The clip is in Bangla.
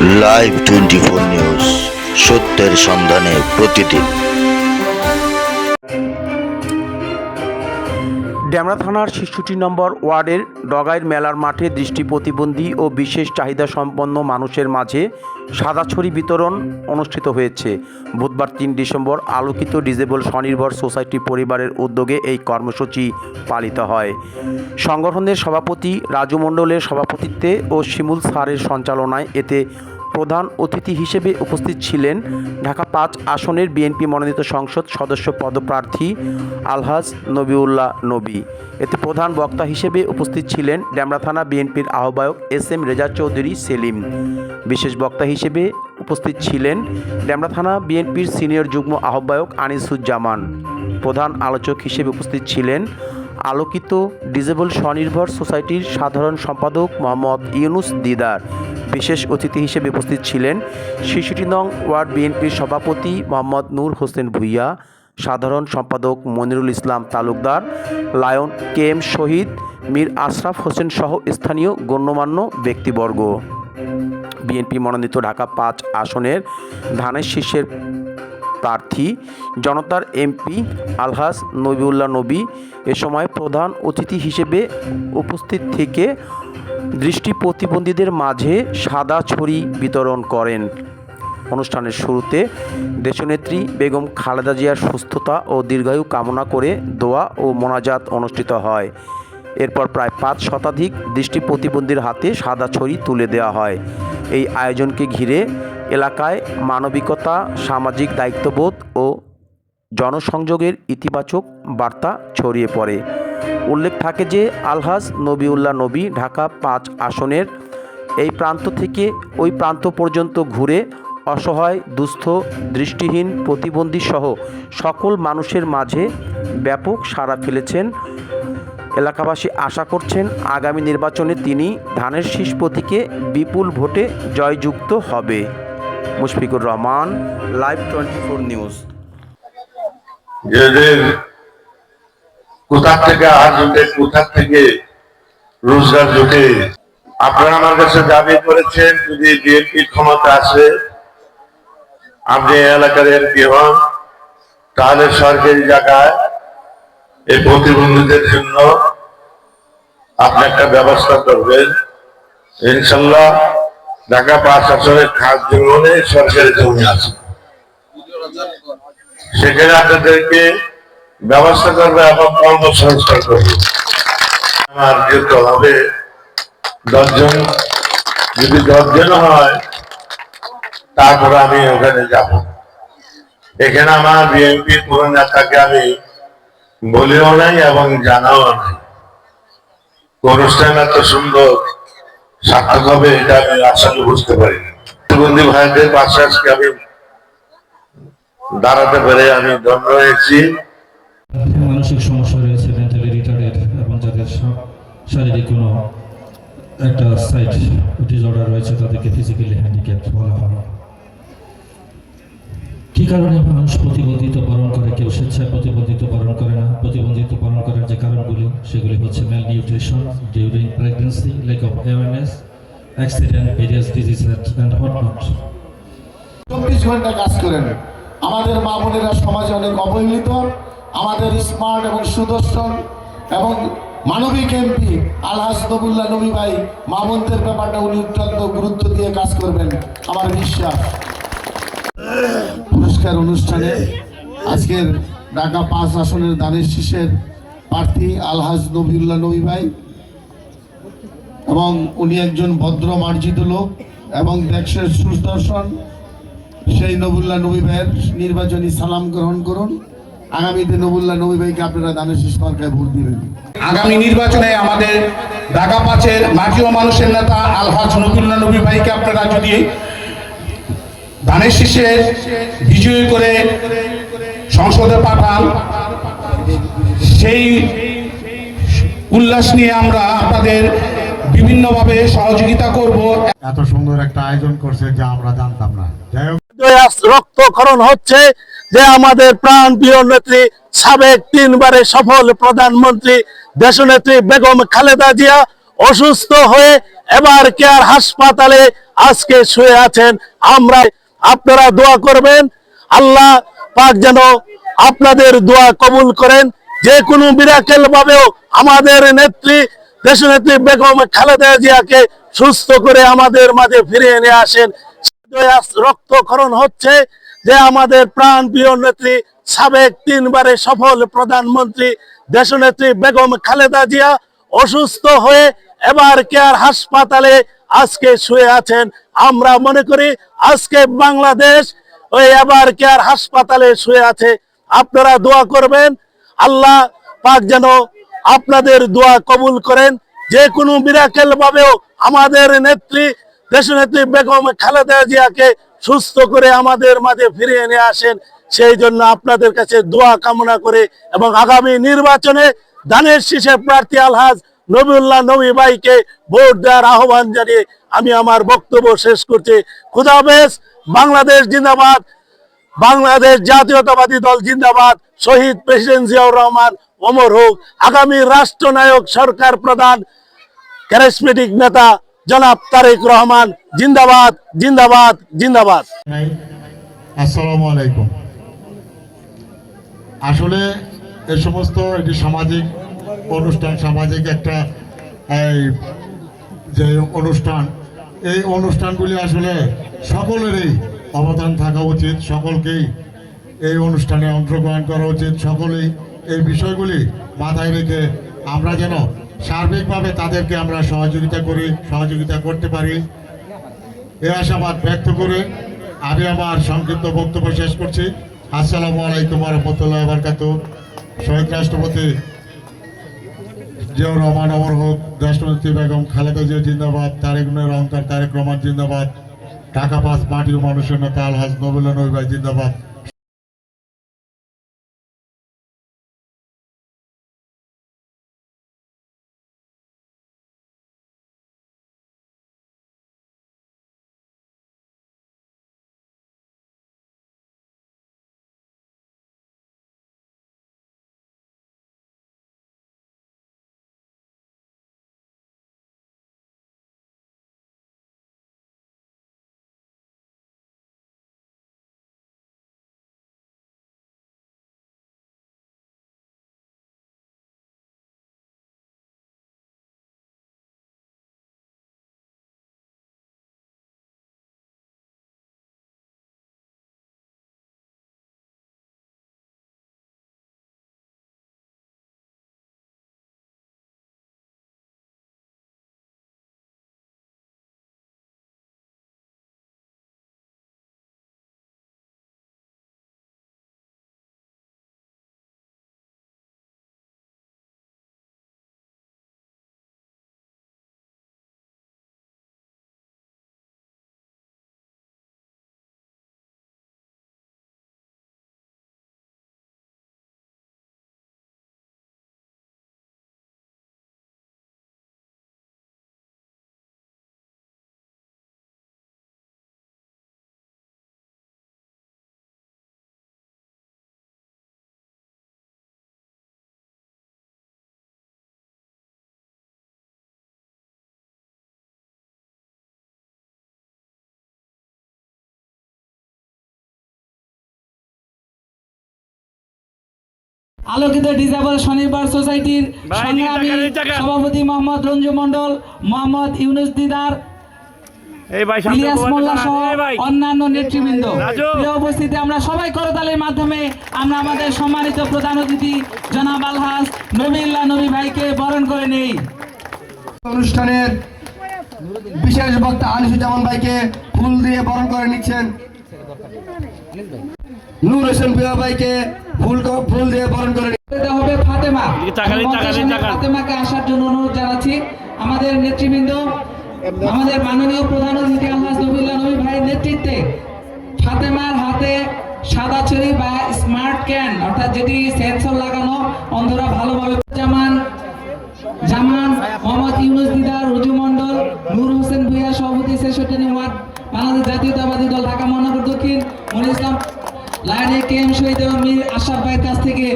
লাইভ টোয়েন্টি ফোর নিউজ সত্যের সন্ধানে প্রতিদিন। ড্যামরা থানার ছেষট্টি নম্বর ওয়ার্ডের ডগাইর মেলার মাঠে দৃষ্টি প্রতিবন্ধী ও বিশেষ চাহিদা সম্পন্ন মানুষের মাঝে সাদা ছড়ি বিতরণ অনুষ্ঠিত হয়েছে। বুধবার তিন ডিসেম্বর আলোকিত ডিজেবল স্বনির্ভর সোসাইটি পরিবারের উদ্যোগে এই কর্মসূচি পালিত হয়। সংগঠনের সভাপতি রাজু মণ্ডলের সভাপতিত্বে ও শিমুল সারের সঞ্চালনায় এতে প্রধান অতিথি হিসেবে উপস্থিত ছিলেন ঢাকা পাঁচ আসনের বিএনপি মনোনীত সংসদ সদস্য পদপ্রার্থী আলহাজ নবিউল্লাহ নবী। এতে প্রধান বক্তা হিসেবে উপস্থিত ছিলেন ড্যামরা থানা বিএনপির আহ্বায়ক এস এম রেজা চৌধুরী সেলিম। বিশেষ বক্তা হিসেবে উপস্থিত ছিলেন ড্যামরা থানা বিএনপির সিনিয়র যুগ্ম আহ্বায়ক আনিসুজ্জামান। প্রধান আলোচক হিসেবে উপস্থিত ছিলেন আলোকিত ডিজেবল স্বনির্ভর সোসাইটির সাধারণ সম্পাদক মোহাম্মদ ইউনুস দিদার। বিশেষ অতিথি হিসেবে উপস্থিত ছিলেন শিশুটি নং ওয়ার্ড বিএনপির সভাপতি মোহাম্মদ নূর হোসেন ভুইয়া, সাধারণ সম্পাদক Monirul Islam Talukdar, lion K M Shahid, Mir Ashraf Hossain সহ স্থানীয় গণ্যমান্য ব্যক্তিবর্গ। বিএনপি মনোনীত ঢাকা পাঁচ আসনের ধানের শীর্ষের প্রার্থী জনতার এমপি আলহাজ নবিউল্লাহ নবী এ সময় প্রধান অতিথি হিসেবে উপস্থিত থেকে দৃষ্টি প্রতিবন্ধীদের মাঝে সাদা ছড়ি বিতরণ করেন। অনুষ্ঠানের শুরুতে দেশনেত্রী বেগম খালেদা জিয়ার সুস্থতা ও দীর্ঘায়ু কামনা করে দোয়া ও মোনাজাত অনুষ্ঠিত হয়। এরপর প্রায় পাঁচ শতাধিক দৃষ্টি প্রতিবন্ধীর হাতে সাদা ছড়ি তুলে দেওয়া হয়। এই আয়োজনকে ঘিরে এলাকায় মানবিকতা, সামাজিক দায়িত্ববোধ ও জনসংযোগের ইতিবাচক বার্তা ছড়িয়ে পড়ে। উল্লেখ থাকে যে আলহাজ নবিউল্লাহ নবী ঢাকা পাঁচ আসনের এই প্রান্ত থেকে ওই প্রান্ত পর্যন্ত ঘুরে অসহায়, দুস্থ, দৃষ্টিহীন প্রতিবন্ধী সহ সকল মানুষের মাঝে ব্যাপক সাড়া ফেলেছেন। এলাকাবাসী আশা করছেন আগামী নির্বাচনে তিনি ধানের শীষ প্রতীকে বিপুল ভোটে জয়যুক্ত হবে। Mushfiqur Rahman, live twenty four news. কোথা থেকে আহার জোটে, কোথা থেকে রোজগার জোটে? আপনারা আমার কাছে দাবি করেছেন, যদি বিএনপি ক্ষমতা আসে, আপনি এলাকার এমপি হন, তাহলে সরকারি জায়গায় এই প্রতিবন্ধীদের জন্য আপনি একটা ব্যবস্থা করবেন। ইনশাল্লাহ ঢাকা পাঁচ আসনের খাস জমিনে সরকারি জমি আছে। সেখানে আপনাদেরকে ব্যবস্থা করবে এবং কর্মসংস্থান করবে। আমার যেতে হবে দশজন, যদি দশজন হয়, তারপরে আমি ওখানে যাব। এখানে আমার বিএনপি কোন নেতাকে আমি বলিও নাই এবং জানাও নাই। অনুষ্ঠান এত সুন্দর, সার্থক হবে এটা আমি আসলে বুঝতে পারি প্রতিবন্ধী ভাইদের পাশে আজকে আমি দাঁড়াতে পেরে আমি ধন্য হয়েছি। মানসিক সমস্যা রয়েছে মেন্টালি রিটার্ডেড এবং যাদের শারীরিক কোনো একটা সাইট ডিসঅর্ডার রয়েছে, তাদেরকে ফিজিক্যালি হ্যান্ডিক্যাপ বলা হয়। কি কারণে মানুষ প্রতিবন্ধিত বরণ করে? কেউ স্বেচ্ছায় প্রতিবন্ধিত বরণ করে না। প্রতিবন্ধিত বরণ করার যে কারণগুলি, সেগুলি হচ্ছে malnutrition during pregnancy lack of awareness accident various disease and hot not চব্বিশ ঘণ্টা কাজ করেন। আমাদের মা বোনেরা সমাজে অনেক অবহেলিত। আমাদের স্মার্ট এবং সুদর্শন এবং মানবিক এমপি আলহাজ নবুল্লাহ নবী ভাই মা বোনদের ব্যাপারটা উনি অত্যন্ত গুরুত্ব দিয়ে কাজ করবেন, আমার বিশ্বাস। পুরস্কার অনুষ্ঠানে আজকের ঢাকা পাঁচ আসনের দানের শীষের প্রার্থী আলহাজ নবিউল্লাহ নবী ভাই এবং উনি একজন ভদ্র মার্জিত লোক এবং দেশের সুদর্শন, সেই নবুল্লাহ নবী ভাইয়ের নির্বাচনী সালাম গ্রহণ করুন। আগামীতে নবুল্লাহ নবী ভাইকে আপনারা দানের শীষ মার্কায় ভোট দিবেন। আগামী নির্বাচনে আমাদের ঢাকা পাঁচের মাটি ও মানুষের নেতা আলহাজ নবীল্লা নবী ভাইকে আপনারা যদি ধানের শীষে বিজয়ী করে সংসদে পাঠান সেই উল্লাস নিয়ে আমরা আপনাদের বিভিন্নভাবে সহযোগিতা করব। এত সুন্দর একটা আয়োজন করছে যা আমরা জানতাম না। যাই হোক। রক্তক্ষরণ হচ্ছে। যে আমাদের প্রাণ প্রিয় নেত্রী, সাবেক তিনবারে সফল প্রধানমন্ত্রী, দেশনেত্রী বেগম খালেদা জিয়া অসুস্থ হয়ে এবার কেয়ার হাসপাতালে আজকে শুয়ে আছেন। আমরা আপনারা দোয়া করবেন, আল্লাহ পাক যেন আপনাদের দোয়া কবুল করেন। যে কোনো বিরাকেল ভাবেও আমাদের নেত্রী, দেশনেত্রী বেগম খালেদা জিয়াকে সুস্থ করে আমাদের মাঝে ফিরিয়ে নিয়ে আসেন। রক্তক্ষরণ হচ্ছে যে আমাদের প্রাণ প্রিয় নেত্রী, সাবেক তিনবারে সফল প্রধানমন্ত্রী, দেশনেত্রী বেগম খালেদা জিয়া অসুস্থ হয়ে এবার কেয়ার হাসপাতালে আজকে শুয়ে আছেন। আমরা মনে করি আজকে বাংলাদেশ ওই এবার কেয়ার হাসপাতালে শুয়ে আছে। আপনারা দোয়া করবেন, আল্লাহ পাক যেন আপনাদের দোয়া কবুল করেন। যে কোনো বিরাকেল ভাবেও আমাদের নেত্রী, দেশনেত্রী বেগম খালেদা জিয়াকে সুস্থ করে আমাদের মাঝে ফিরিয়ে নিয়ে আসেন। সেই জন্য আপনাদের কাছে দোয়া কামনা করে এবং আগামী নির্বাচনে ধানের শীষে প্রার্থী আলহাজ নবীউল্লাহ নবী ভাইকে ভোট দেওয়ার আহ্বান জানিয়ে আমি আমার বক্তব্য শেষ করছি। খুদাবেশ বাংলাদেশ জিন্দাবাদ, বাংলাদেশ জাতীয়তাবাদী দল জিন্দাবাদ, শহীদ প্রেসিডেন্ট জিয়াউর রহমান, অমর হোক, আগামী রাষ্ট্রনায়ক সরকার প্রধান ক্যারিসমেটিক নেতা জনাব তারেক রহমান, জিন্দাবাদ জিন্দাবাদ জিন্দাবাদ। আসসালামু আলাইকুম। আসলে এই সমস্ত এটি সামাজিক অনুষ্ঠান, সামাজিক একটা যে অনুষ্ঠান, এই অনুষ্ঠানগুলি আসলে সকলেরই অবদান থাকা উচিত, সকলকেই এই অনুষ্ঠানে অংশগ্রহণ করা উচিত, সকলেই এই বিষয়গুলি মাথায় রেখে আমরা যেন সার্বিকভাবে তাদেরকে আমরা সহযোগিতা করি, সহযোগিতা করতে পারি। এ আশাবাদ ব্যক্ত করে আমি আমার সংক্ষিপ্ত বক্তব্য শেষ করছি। আসসালামু আলাইকুম রহমতুল্লাহ বারকাত শহীদ রাষ্ট্রপতি জিয়াউর রহমান অমর হোক, রাষ্ট্রপতি বেগম খালেদা জিয়া জিন্দাবাদ, তারেক নুরের অহংকার, তারেক রহমান জিন্দাবাদ, ঢাকা পাস মাটির মানুষের নেতা আলহাজ নবুল্লা নবী ভাই জিন্দাবাদ। আলোকিত ডিজেবল স্বনির্ভর সোসাইটির সংগ্রামী সভাপতি মোহাম্মদ রঞ্জু মন্ডল মোহাম্মদ ইউনুস দিদার ইলিয়াস মোল্লা সহ অন্যান্য নেতৃবৃন্দ। প্রিয় উপস্থিতি আমরা সবাই করতালির মাধ্যমে আমরা আমাদের সম্মানিত প্রধান অতিথি জনাব আলহাজ নবীল্লা নবী ভাইকে বরণ করে নেই। অনুষ্ঠানের বিশেষ বক্তা আনিসুজ্জামান ভাইকে ফুল দিয়ে বরণ করে নিচ্ছেন। নূর হোসেন ভাইকে ফুল ফুল দিয়ে বরণ করে দেওয়া হবে ফাতেমা। ফাতেমাকে আসার জন্য অনুরোধ জানাচ্ছি। আমাদের নেতৃবৃন্দ আমাদের মাননীয় প্রধান অতিথি আল্লাহ নবীল্লাহ নবী ভাইয়ের নেতৃত্বে ফাতেমার হাতে সাদা ছড়ি বা স্মার্ট ক্যান অর্থাৎ যেটি সেন্সর লাগানো অন্ধরা ভালোভাবে জামান জামান মোহাম্মদ ইউনুস দিদার রুজু মন্ডল নূর হোসেন ভুইয়া সভাপতি ছেষট্টি ওয়ার্ড বাংলাদেশ জাতীয়তাবাদী দল ঢাকা মহানগর দক্ষিণ মনির ইসলাম লায়নে কেম শহীদ মীর আশাফ ভাইয়ের কাছ থেকে